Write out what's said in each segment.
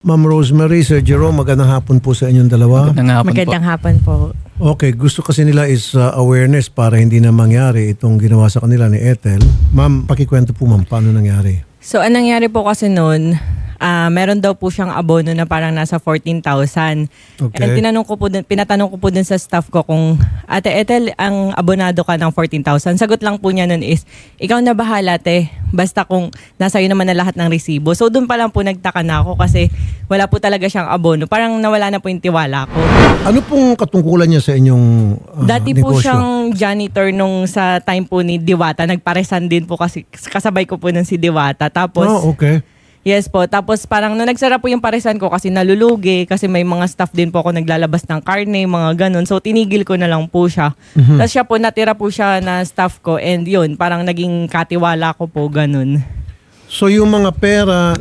Ma'am Rosemary, Sir Jerome, magandang hapon po sa inyong dalawa. Magandang hapon po. Magandang hapon po. Okay, gusto kasi nila is uh, awareness para hindi na mangyari itong ginawa sa kanila ni Ethel. Ma'am, pakikwento po ma'am, paano nangyari? So, anong nangyari po kasi noon, ah, meron daw po siyang abono na parang nasa 14,000. Okay. And tinanong ko po dun, pinatanong ko po dun sa staff ko kung, Ate Ethel, ang abonado ka ng 14,000. Sagot lang po niya nun is, ikaw na bahala, te. Basta kung nasa iyo naman na lahat ng resibo. So, doon pa lang po nagtaka na ako kasi wala po talaga siyang abono. Parang nawala na po yung tiwala ko. Ano pong katungkulan niya sa inyong uh, Dati po negosyo? siyang janitor nung sa time po ni Diwata. Nagparesan din po kasi kasabay ko po nun si Diwata. Tapos, Oh, okay. Yes po. Tapos parang nung nagsara po yung paresan ko kasi nalulugi kasi may mga staff din po ako naglalabas ng karne, mga ganun. So tinigil ko na lang po siya. Tapos siya po, natira po siya na staff ko and yun, parang naging katiwala ko po, ganun. So yung mga pera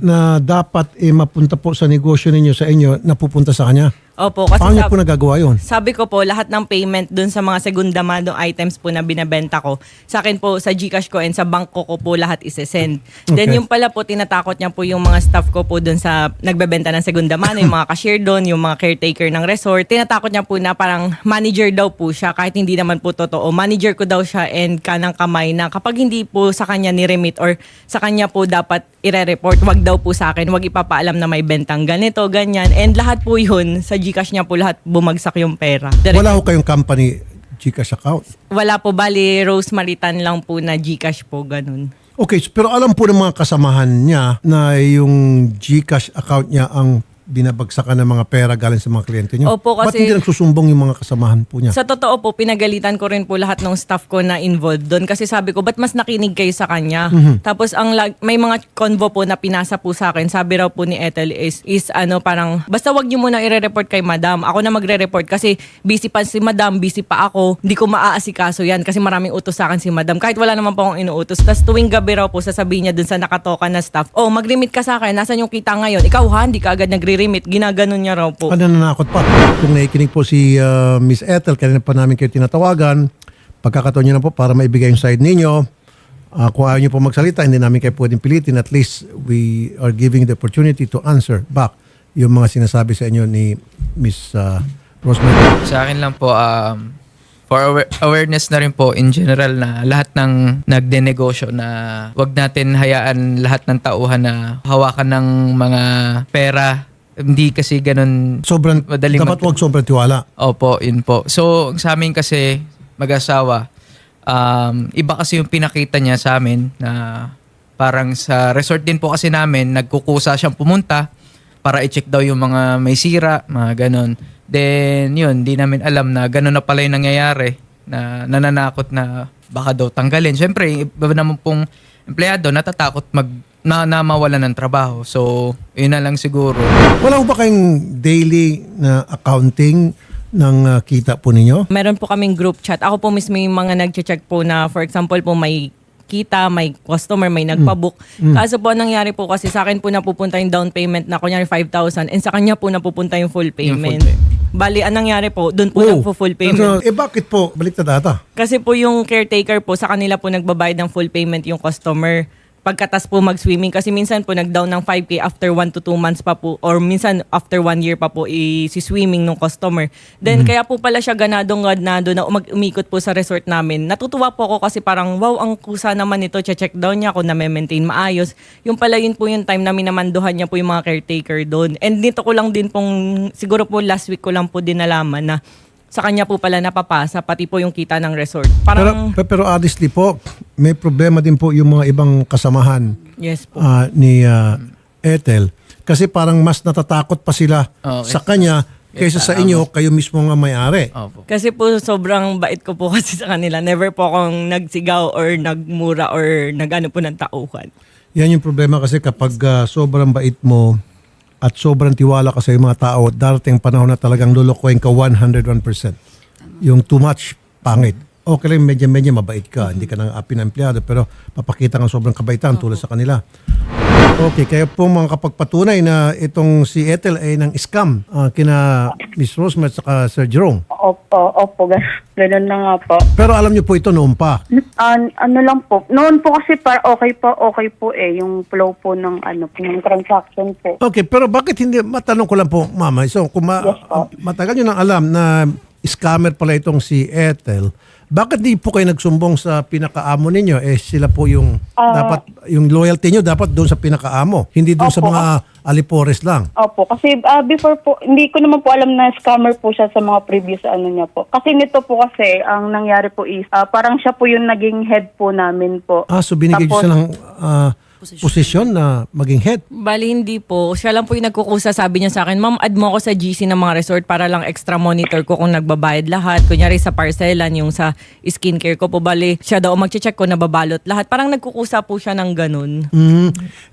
na dapat eh, mapunta po sa negosyo ninyo sa inyo, napupunta sa kanya. Opo, kasi Paano sab- po nagagawa yun? Sabi ko po, lahat ng payment dun sa mga segunda mano items po na binabenta ko, sa akin po, sa Gcash ko and sa bangko ko po lahat ise-send. Then Okay. yung pala po, tinatakot niya po yung mga staff ko po dun sa nagbebenta ng segunda mano, yung mga cashier doon, yung mga caretaker ng resort. Tinatakot niya po na parang manager daw po siya, kahit hindi naman po totoo. Manager ko daw siya and kanang kamay na kapag hindi po sa kanya ni-remit or sa kanya po dapat ire-report, wag daw po sa akin, wag ipapaalam na may bentang ganito, ganyan. And lahat po yun, sa Gcash niya po lahat bumagsak yung pera. Direct- Wala ko kayong company Gcash account. Wala po, bali Rose Maritan lang po na Gcash po, ganun. Okay, so- pero alam po ng mga kasamahan niya na yung Gcash account niya ang binabagsakan ng mga pera galing sa mga kliyente niyo. Opo, Ba't kasi- hindi nagsusumbong yung mga kasamahan po niya? Sa totoo po, pinagalitan ko rin po lahat ng staff ko na involved doon kasi sabi ko, ba't mas nakinig kayo sa kanya? Tapos ang lag- may mga convo po na pinasa po sa akin, sabi raw po ni Ethel is, is ano parang, basta wag niyo muna ire-report kay madam. Ako na magre-report kasi busy pa si madam, busy pa ako. Hindi ko maaasikaso yan kasi maraming utos sa akin si madam. Kahit wala naman po akong inuutos. Tapos tuwing gabi raw po, sasabihin niya dun sa nakatoka na staff, oh, mag-remit ka sa akin, nasan yung kita ngayon? Ikaw ha, hindi ka agad nagre-remit. Ginaganon niya raw po. Ano nanakot pa? Kung nakikinig po si uh, Miss Ethel, kanina pa namin kayo tinatawagan, pagkakataon niyo na po para maibigay yung side ninyo. Ah, kung ayaw niyo po magsalita, hindi namin kayo pwedeng pilitin. At least we are giving the opportunity to answer back yung mga sinasabi sa inyo ni Miss uh, Rosemary. Sa akin lang po, um, for awa- awareness na rin po in general na lahat ng nagdenegosyo na wag natin hayaan lahat ng tauhan na hawakan ng mga pera. Hindi kasi ganun Sobrang, Madaling dapat mag- wag sobrang tiwala. Opo, yun po. So, sa amin kasi, mag-asawa, um, iba kasi yung pinakita niya sa amin na parang sa resort din po kasi namin, nagkukusa siyang pumunta para i-check daw yung mga may sira, mga ganon. Then, yun, di namin alam na ganon na pala yung nangyayari na nananakot na baka daw tanggalin. Siyempre, iba naman pong empleyado natatakot mag na, na mawalan ng trabaho. So, yun na lang siguro. Wala ba kayong daily na accounting ng uh, kita po ninyo? Meron po kaming group chat. Ako po mismo yung mga nag-check po na for example po may kita, may customer, may nagpabook. Kaso po ang nangyari po kasi sa akin po napupunta yung down payment na kunyari 5,000 and sa kanya po napupunta yung full payment. payment. Bali, ang nangyari po, doon po Oh. nagpo-full payment. So, eh bakit po? Balik na data. Kasi po yung caretaker po, sa kanila po nagbabayad ng full payment yung customer. Pagkatas po mag-swimming kasi minsan po nag-down ng 5K after 1 to 2 months pa po or minsan after 1 year pa po i-swimming ng customer. Then kaya po pala siya ganadong ganado na umag- umikot po sa resort namin. Natutuwa po ako kasi parang wow, ang kusa naman ito. Check down niya kung na-maintain maayos. Yung pala yun po yung time na minamanduhan niya po yung mga caretaker doon. And dito ko lang din pong, siguro po last week ko lang po din nalaman na sa kanya po pala napapasa, pati po yung kita ng resort. Parang, pero, pero honestly po, may problema din po yung mga ibang kasamahan yes po. ah, ni ah, Ethel. Kasi parang mas natatakot pa sila Okay. sa kanya kaysa sa inyo, kayo mismo nga may-ari. Opo. Kasi po sobrang bait ko po kasi sa kanila. Never po akong nagsigaw or nagmura or nagano po ng tauhan. Yan yung problema kasi kapag ah, sobrang bait mo at sobrang tiwala ka sa mga tao, darating ang panahon na talagang lulukuhin ka 101%. Yung too much, pangit. Okay lang, medyo-medyo mabait ka. Hindi ka nang api na empleyado, pero papakita kang sobrang kabaitan tulad sa kanila. Okay, kayo po mga kapagpatunay na itong si Ethel ay ng scam ah, kina Miss Rosemary at saka Sir Jerome. Opo, opo, gan- ganun na nga po. Pero alam niyo po ito noon pa. An- ano lang po, noon po kasi par okay po, okay po eh, yung flow po ng ano, ng transaction po. Okay, pero bakit hindi, matanong ko lang po, Mama, so kung ma- Yes po. matagal nyo nang alam na scammer pala itong si Ethel, bakit di po kayo nagsumbong sa pinakaamo ninyo? Eh sila po yung Ah. dapat yung loyalty nyo dapat doon sa pinakaamo, hindi doon sa Opo. mga alipores lang. Opo, kasi ah, before po, hindi ko naman po alam na scammer po siya sa mga previous ano niya po. Kasi nito po kasi, ang nangyari po is, ah, parang siya po yung naging head po namin po. Ah, so binigay nyo Tapos- siya ng ah, posisyon na maging head. Bali, hindi po. Siya lang po yung nagkukusa. Sabi niya sa akin, Ma'am, add mo ako sa GC ng mga resort para lang extra monitor ko kung nagbabayad lahat. Kunyari sa parcelan, yung sa skincare ko po. Bali, siya daw mag-check ko nababalot lahat. Parang nagkukusa po siya ng ganun. Mm.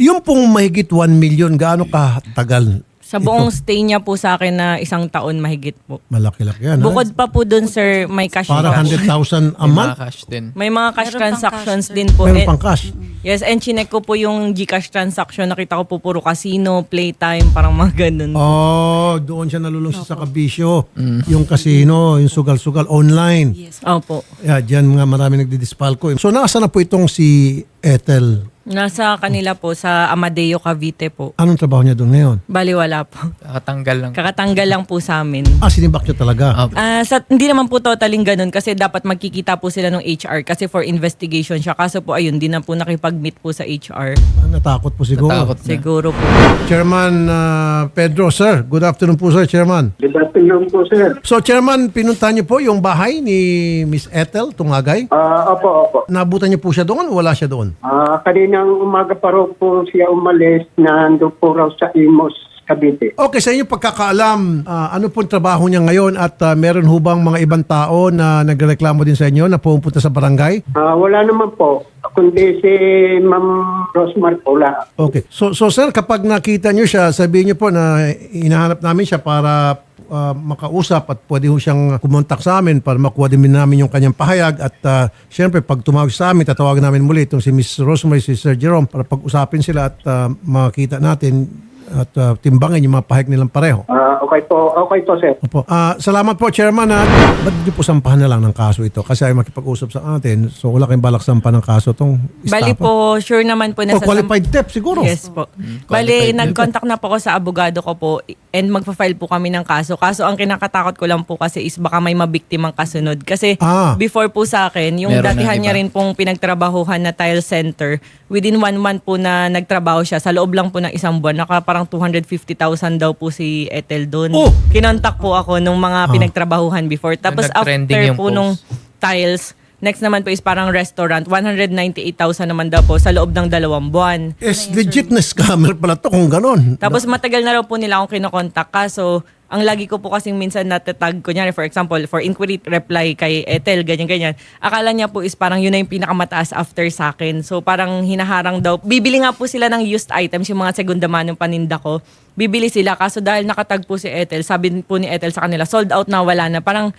Yung pong mahigit 1 million, gaano katagal? Sa buong stay niya po sa akin na isang taon mahigit po. Malaki-laki yan. ha? Bukod pa po dun, sir, may cash. Parang cash. 100,000 a May month? mga cash din. May mga cash Meron pang transactions cash, sir. din po. Meron Eh, pang cash. Yes, and chinek ko po yung Gcash transaction. Nakita ko po puro casino, playtime, parang mga ganun. Oh, doon siya nalulungsi sa kabisyo. Yung casino, yung sugal-sugal online. Yes. Opo. Yeah, diyan nga marami nagdidispalko. So nasa na po itong si Ethel? Nasa kanila po sa Amadeo Cavite po. Anong trabaho niya doon ngayon? Bali wala po. Kakatanggal lang. Kakatanggal lang po sa amin. Ah, sinibak niya talaga. Opo. Ah, sa, hindi naman po totaling ganun kasi dapat magkikita po sila ng HR kasi for investigation siya. Kaso po ayun, di na po nakipag-meet po sa HR. Ah, natakot po siguro. Natakot na. Siguro po. Chairman ah, Pedro, sir. Good afternoon po, sir, Chairman. Good afternoon po, sir. So, Chairman, pinunta niyo po yung bahay ni Miss Ethel Tungagay. Ah, opo, opo. Nabutan niyo po siya doon o wala siya doon? Ah, kaninang umaga pa raw po siya umalis na ando po raw sa Imos, Cavite. Okay, sa inyong pagkakaalam, ah, ano pong trabaho niya ngayon at ah, meron hubang mga ibang tao na nagreklamo din sa inyo na pumunta sa barangay? Ah, wala naman po, kundi si Ma'am Rosmar po. Okay. So, so sir, kapag nakita niyo siya, sabihin niyo po na hinahanap namin siya para ah, makausap at pwede ho siyang kumontak sa amin para makuha din namin yung kanyang pahayag. At uh, syempre pag tumawag sa amin, tatawagan namin muli itong si Miss Rosemary, si Sir Jerome para pag-usapin sila at ah, makita natin at ah, timbangin yung mga pahayag nilang pareho. Ah, okay po, okay po, sir. Opo. Ah, salamat po, Chairman. At ba't niyo po sampahan na lang ng kaso ito? Kasi ay makipag-usap sa atin. So, wala kayong balak sampahan ng kaso itong Bali po, sure naman po na Oh, qualified theft siguro. Yes po. qualified Bali, na. nag-contact na po ako sa abogado ko po and magpa-file po kami ng kaso. Kaso ang kinakatakot ko lang po kasi is baka may mabiktimang kasunod. Kasi Ah. before po sa akin, yung Meron datihan niya rin pong pinagtrabahuhan na tile center, within one month po na nagtrabaho siya, sa loob lang po ng isang buwan, naka parang 250,000 daw po si Ethel doon. Oh! Kinontak po ako nung mga Ah. pinagtrabahuhan before. Tapos nag-trending after yung po post. nung tiles, next naman po is parang restaurant, 198,000 naman daw po sa loob ng dalawang buwan. Yes, legit na scammer pala to kung ganon. Tapos matagal na raw po nila akong kinokontak. Kaso, ang lagi ko po kasing minsan natatag, kunyari for example, for inquiry reply kay Ethel, ganyan-ganyan. Akala niya po is parang yun na yung pinakamataas after sa akin. So parang hinaharang daw. Bibili nga po sila ng used items, yung mga segunda manong paninda ko. Bibili sila. Kaso dahil nakatag po si Ethel, sabi po ni Ethel sa kanila, sold out na, wala na. Parang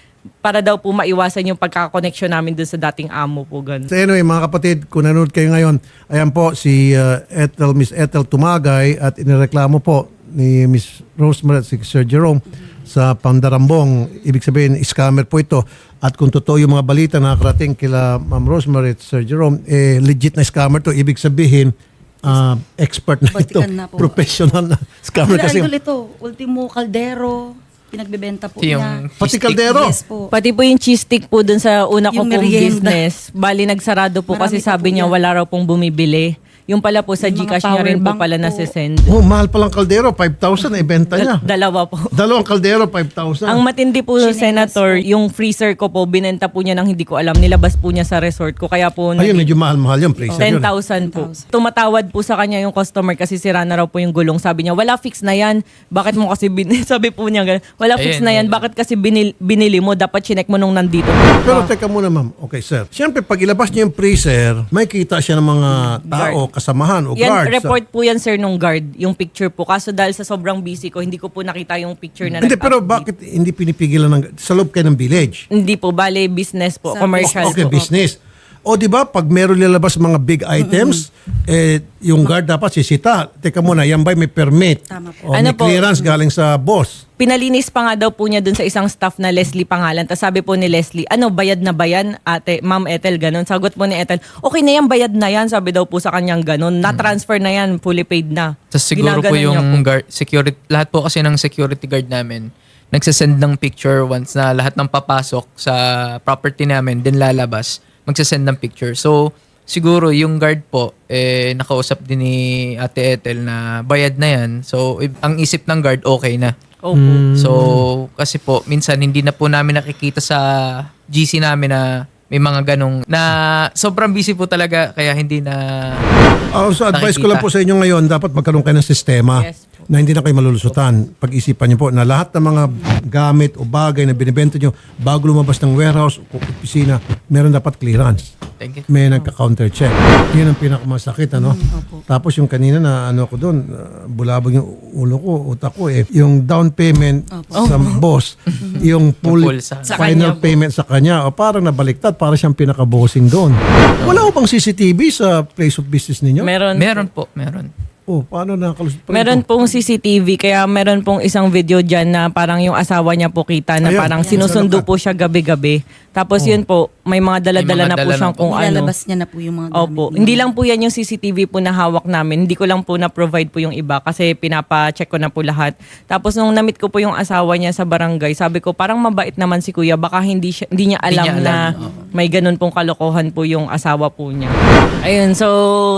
para daw po maiwasan yung pagkakakoneksyon namin dun sa dating amo po. Ganun. So anyway, mga kapatid, kung nanonood kayo ngayon, ayan po si uh, Ethel, Miss Ethel Tumagay at inireklamo po ni Miss Rosemary at si Sir Jerome sa Pandarambong. Ibig sabihin, scammer po ito. At kung totoo yung mga balita na nakarating kila Ma'am Rosemary at Sir Jerome, eh, legit na scammer to. Ibig sabihin, ah, expert na ito. Batikan na po. Professional na scammer Kasi idol ito, Ultimo Caldero, pinagbebenta po Yung niya. Pati cheese kaldero. Yes po. Pati po yung cheese stick po dun sa una ko Yung pong merienda. business. Bali, nagsarado po Marami kasi pa sabi po niya yan. wala raw pong bumibili. Yung pala po sa Gcash niya rin po pala po. nasisend. Oh, mahal palang kaldero. 5,000 na ibenta niya. Dalawa po. Dalawang kaldero, 5,000. Ang matindi po, Chinelas Senator, yung freezer ko po, binenta po niya ng hindi ko alam. Nilabas po niya sa resort ko. Kaya po, Ayun, medyo mahal-mahal yung freezer yun. 10,000 po. Tumatawad po sa kanya yung customer kasi sira na raw po yung gulong. Sabi niya, wala fix na yan. Bakit mo kasi bin... Sabi po niya, ganun, wala fix Ayun, na yan. Bakit kasi binil- binili mo? Dapat chinek mo nung nandito. Pero teka muna ma'am. Okay sir. Siyempre pag ilabas niya yung freezer, may kita siya ng mga tao, kasamahan o Yan, guards. report po yan, sir, nung guard, yung picture po. Kaso dahil sa sobrang busy ko, hindi ko po nakita yung picture na Hindi, pero bakit hindi pinipigilan ng, sa loob kayo ng village? Hindi po, bale, business po, Sa commercial Okay, po. business. O di ba, pag meron nilabas mga big items, eh, yung guard dapat sisita. Teka muna, yan ba'y may permit? Tama po. O Ano may po? clearance galing sa boss? Pinalinis pa nga daw po niya dun sa isang staff na Leslie pangalan. Tapos sabi po ni Leslie, ano, bayad na ba yan, ate, ma'am Ethel, ganun. Sagot po ni Ethel, okay na yan, bayad na yan. Sabi daw po sa kanyang ganun. Na-transfer na yan, fully paid na. Tapos siguro po Ginaganon niya yung guard, security, lahat po kasi ng security guard namin, nagsasend ng picture once na lahat ng papasok sa property namin, din lalabas, magsasend ng picture. So, siguro yung guard po, eh, nakausap din ni Ate Ethel na bayad na yan. So, ang isip ng guard, okay na. Opo. Hmm. So, kasi po, minsan hindi na po namin nakikita sa GC namin na may mga ganong, na sobrang busy po talaga, kaya hindi na Oh, so advice ko lang po sa inyo ngayon, dapat magkaroon kayo ng sistema Yes. Na hindi na kayo malulusutan. Pag-isipan niyo po na lahat ng mga gamit o bagay na binibenta niyo bago lumabas ng warehouse o opisina, meron dapat clearance. Thank you. May nagka-counter check. Yun ang pinakamasakit, ano? Tapos yung kanina na ano ko doon, uh, bulabog yung ulo ko, utak ko eh. Yung down payment sa boss, yung full, full sa- Sa final kanya po. payment sa kanya, o parang nabaliktad, para siyang pinaka-bossing doon. Wala ko bang CCTV sa place of business ninyo? Meron. Meron po, meron. Oh, paano pa Meron pong CCTV, kaya meron pong isang video dyan na parang yung asawa niya po kita na Ayan, parang sinusundo po siya gabi-gabi. Tapos yun po, may mga dala-dala May mga na po dala siyang na kung ano. Nilalabas niya na po yung mga gamit Opo. niya. Hindi lang po yan yung CCTV po na hawak namin. Hindi ko lang po na-provide po yung iba kasi pinapa-check ko na po lahat. Tapos nung namit ko po yung asawa niya sa barangay, sabi ko parang mabait naman si kuya. Baka hindi, siya, hindi niya alam, niya alam, na oo. may ganun pong kalokohan po yung asawa po niya. Ayun, so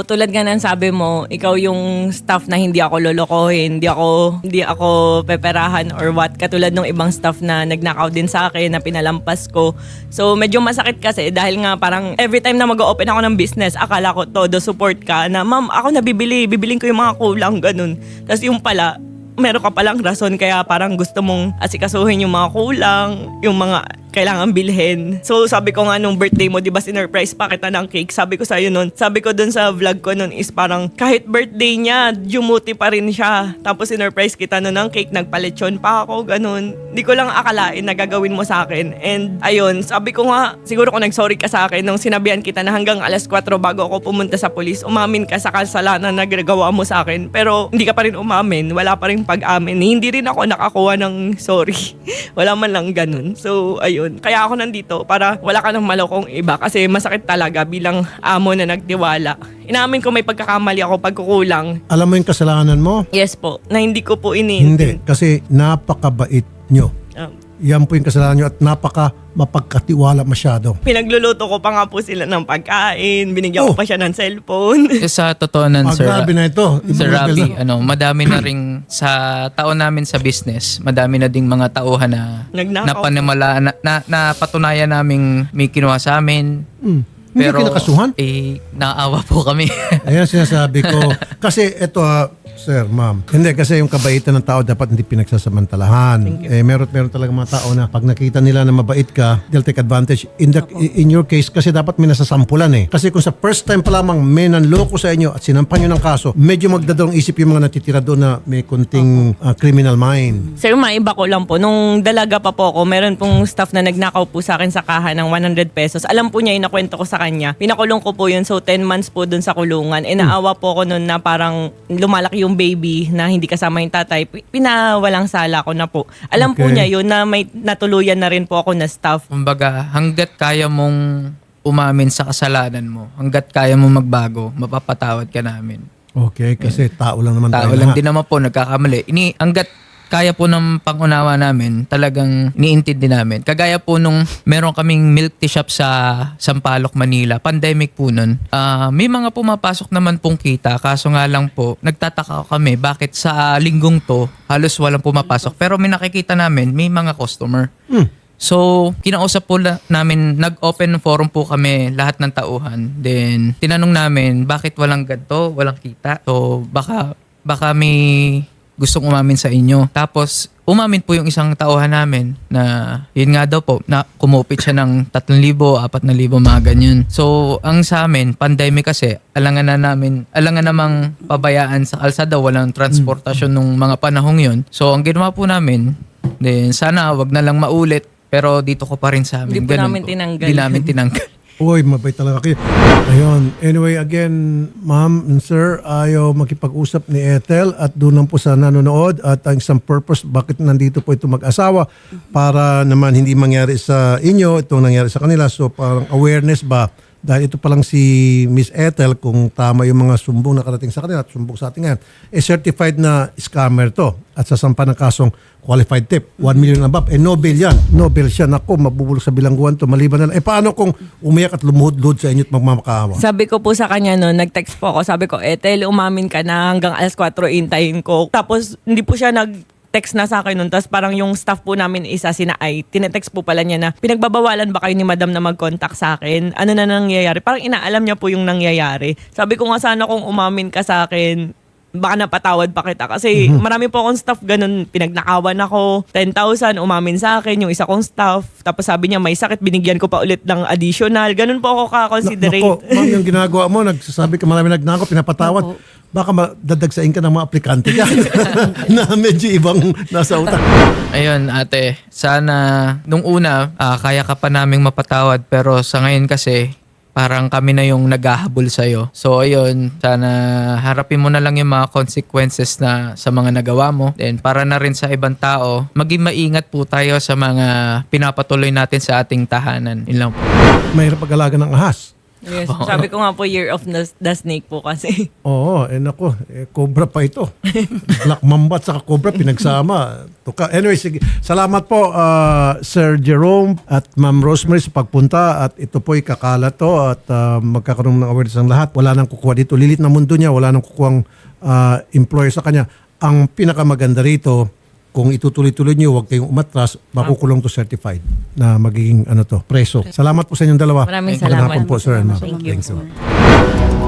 tulad nga ng sabi mo, ikaw yung staff na hindi ako lolokohin, hindi ako, hindi ako peperahan or what. Katulad ng ibang staff na nagnakaw din sa akin, na pinalampas ko. So medyo masakit kasi dahil nga parang every time na mag-open ako ng business, akala ko todo support ka na, ma'am, ako nabibili, bibiling ko yung mga kulang, ganun. Tapos yung pala, meron ka palang rason kaya parang gusto mong asikasuhin yung mga kulang, yung mga kailangan bilhin. So sabi ko nga nung birthday mo, di ba sinurprise pa kita ng cake? Sabi ko sa'yo nun, sabi ko dun sa vlog ko nun is parang kahit birthday niya, jumuti pa rin siya. Tapos sinurprise kita nun ng cake, nagpalechon pa ako, ganun. Di ko lang akalain na gagawin mo sa akin. And ayun, sabi ko nga, siguro kung nagsorry ka sa akin nung sinabihan kita na hanggang alas 4 bago ako pumunta sa polis, umamin ka sa kasalanan na ginagawa mo sa akin. Pero hindi ka pa rin umamin, wala pa rin pag-amin. Hindi rin ako nakakuha ng sorry. wala man lang ganun. So ayun, kaya ako nandito para wala ka ng malokong iba kasi masakit talaga bilang amo na nagtiwala. Inamin ko may pagkakamali ako pagkukulang. Alam mo yung kasalanan mo? Yes po, na hindi ko po ini Hindi. Kasi napakabait nyo. Yan po yung kasalanan nyo at napaka mapagkatiwala masyado. Pinagluluto ko pa nga po sila ng pagkain, binigyan Oh. ko pa siya ng cellphone. Eh, sa totoo nan, Ah, sir, grabe na ito. Sir level Rabi, na. ano, madami na ring sa taon namin sa business, madami na ding mga tauhan na Nagnakaw. napanimala, na, na, napatunayan naming may kinuha sa amin. Hmm. Hindi Pero, kayo kinakasuhan? eh, naawa po kami. Ayan sinasabi ko. kasi ito, ah, sir, ma'am. Hindi, kasi yung kabaitan ng tao dapat hindi pinagsasamantalahan. Eh, meron, meron talaga mga tao na pag nakita nila na mabait ka, they'll take advantage. In, the, in your case, kasi dapat may nasasampulan eh. Kasi kung sa first time pa lamang may nanloko sa inyo at sinampan nyo ng kaso, medyo magdadalong isip yung mga natitira doon na may kunting ah, criminal mind. Sir, maiba ko lang po. Nung dalaga pa po ako, meron pong staff na nagnakaw po sa akin sa kaha ng 100 pesos. Alam po niya, inakwento ko sa kanya. Pinakulong ko po yun. So, 10 months po dun sa kulungan. E naawa po ako nun na parang lumalaki yung baby na hindi kasama yung tatay. Pi- Pinawalang sala ko na po. Alam po Okay. niya yun na may natuluyan na rin po ako na staff. Kumbaga, hanggat kaya mong umamin sa kasalanan mo, hanggat kaya mong magbago, mapapatawad ka namin. Okay, kasi tao lang naman Tao tayo lang lahat. din naman po, nagkakamali. Ini, hanggat kaya po ng pangunawa namin, talagang niintindi namin. Kagaya po nung meron kaming milk tea shop sa Sampaloc, Manila, pandemic po nun, ah, may mga pumapasok naman pong kita, kaso nga lang po, nagtataka kami bakit sa linggong to, halos walang pumapasok. Pero may nakikita namin, may mga customer. Hmm. So, kinausap po la- namin, nag-open forum po kami lahat ng tauhan. Then, tinanong namin, bakit walang ganito, walang kita? So, baka, baka may gustong umamin sa inyo. Tapos, umamin po yung isang tauhan namin na yun nga daw po, na kumupit siya ng 3,000, 4,000, mga ganyan. So, ang sa amin, pandemic kasi, alangan na namin, alangan namang pabayaan sa kalsada, walang transportasyon nung mga panahong yun. So, ang ginawa po namin, then sana wag na lang maulit, pero dito ko pa rin sa amin. Hindi po Ganun namin tinanggal. Hindi namin tinanggal. Uy, mabait talaga kayo. Ayun. Anyway, again, ma'am and sir, ayaw makipag-usap ni Ethel at doon lang po sa nanonood at ang isang purpose bakit nandito po ito mag-asawa para naman hindi mangyari sa inyo, itong nangyari sa kanila. So parang awareness ba dahil ito pa lang si Miss Ethel kung tama yung mga sumbong na karating sa kanila at sumbong sa atin ngayon, eh certified na scammer to at sasampa ng kasong qualified tip. 1 million above. Eh Nobel yan. Nobel siya. Naku, mabubulok sa bilangguan to. Maliban na lang. Eh paano kung umiyak at lumuhod-luhod sa inyo at magmamakaawa? Sabi ko po sa kanya no, nag-text po ako. Sabi ko, Ethel, umamin ka na hanggang alas 4 intayin ko. Tapos hindi po siya nag text na sa akin nun. Tapos parang yung staff po namin isa sina ay, tinetext po pala niya na pinagbabawalan ba kayo ni madam na mag-contact sa akin? Ano na nangyayari? Parang inaalam niya po yung nangyayari. Sabi ko nga sana kung umamin ka sa akin, baka napatawad pa kita. Kasi marami po akong staff ganun. Pinagnakawan ako. 10,000 umamin sa akin. Yung isa kong staff. Tapos sabi niya may sakit. Binigyan ko pa ulit ng additional. Ganun po ako ka-considerate. Nako, ma'am, yung ginagawa mo, nagsasabi ka marami nagnako, pinapatawad. Baka madadagsain ka ng mga aplikante ka na medyo ibang nasa utak. Ayun, ate. Sana, nung una, ah, kaya ka pa naming mapatawad. Pero sa ngayon kasi, parang kami na yung naghahabol sa'yo. So, ayun, sana harapin mo na lang yung mga consequences na sa mga nagawa mo. Then, para na rin sa ibang tao, maging maingat po tayo sa mga pinapatuloy natin sa ating tahanan. Yun lang po. Mahirap pag-alaga ng ahas. Yes. Sabi ko nga po, year of the, the snake po kasi. Oo, eh nako, eh, cobra pa ito. Black mamba at saka cobra pinagsama. Tuka. Anyway, sige. Salamat po ah, Sir Jerome at Ma'am Rosemary sa pagpunta at ito po ikakalat to at ah, magkakaroon ng awareness ang lahat. Wala nang kukuha dito. Lilit na mundo niya, wala nang kukuhang ah, employer sa kanya. Ang pinakamaganda rito, kung itutuloy-tuloy niyo, huwag kayong umatras, makukulong to certified na magiging ano to, preso. Salamat po sa inyong dalawa. Maraming Magandang salamat. hapon po, sir. Thank you. Thank you.